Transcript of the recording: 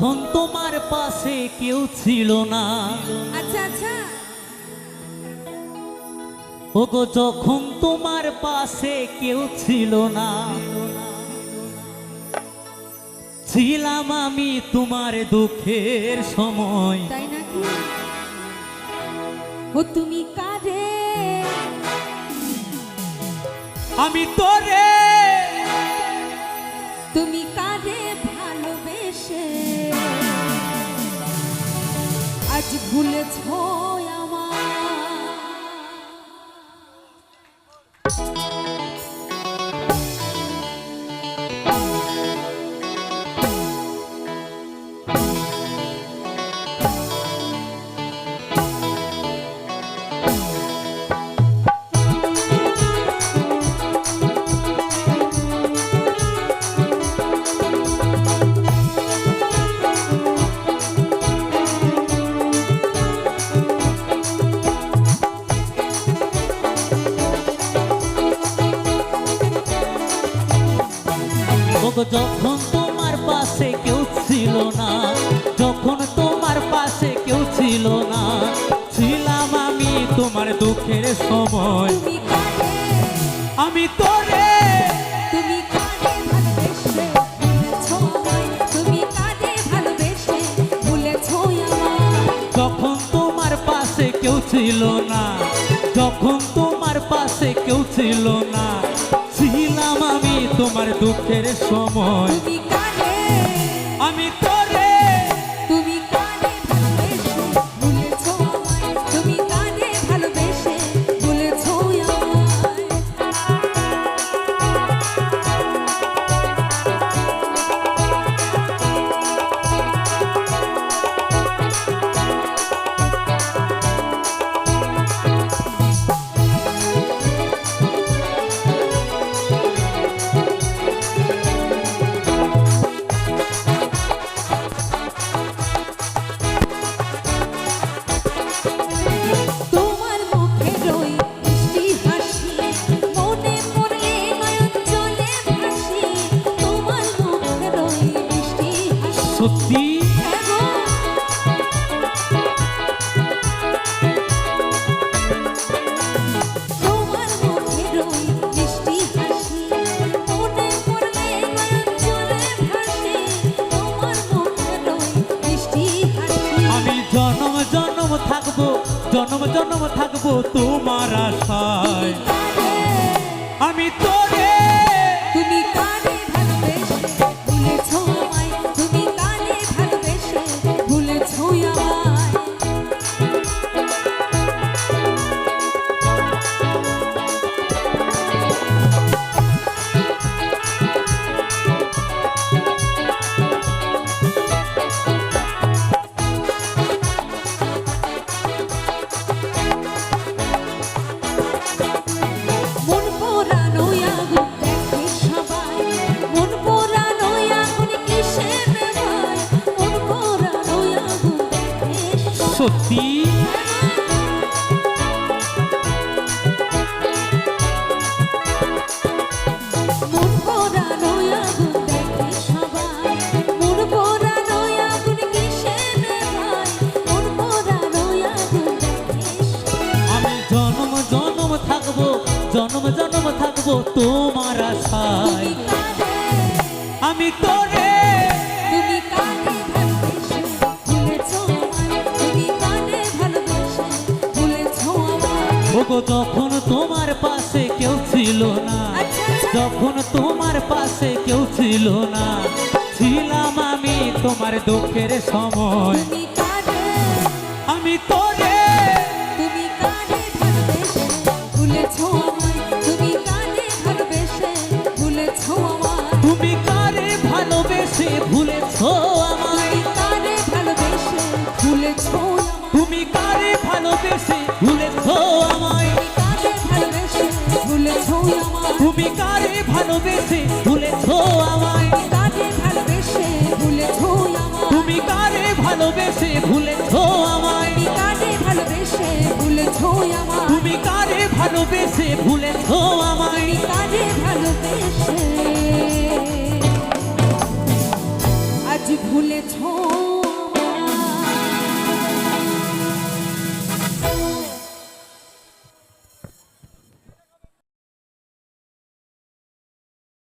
তখন তোমার পাশে কেউ ছিল না। আচ্ছা আচ্ছা। ওগো যখন তোমার পাশে কেউ ছিল না ছিলাম আমি তোমার দুঃখের সময়। তাই নাকি? ও তুমি কারে? আমি তোরে। তুমি কারে? ভুলেছ ওগো যখন তোমার পাশে কেউ ছিল না যখন তোমার পাশে কেউ ছিল না ছিলাম আমি তোমার দুঃখের সময়। আমি তোরে। যখন তোমার পাশে কেউ ছিল না যখন তোমার পাশে কেউ ছিল না তোমার দুঃখের সময়। জনম জনম থাকব তোমার আশায়। আমি তোরে আমি জনম জনম থাকব জনম জনম থাকব তোমার আশায়। আমি তোরে ওগো যখন তোমার পাশে কেউ ছিল না আচ্ছা। যখন তোমার পাশে কেউ ছিল না ছিলাম আমি তোমার দুঃখের সময়। আমি তোরে তুমি কানে ভালোবেসে ভালোবেসে ভুলেছো আমায়। কারে ভালোবেসে ভুলেছো আমায়। তুমি কারে ভালোবেসে ভুলেছো আমায়। কারে ভালোবেসে ভুলেছো আমায়। তুমি কারে ভালোবেসে তুমি কারে ভালোবেসে। আজ ভুলেছ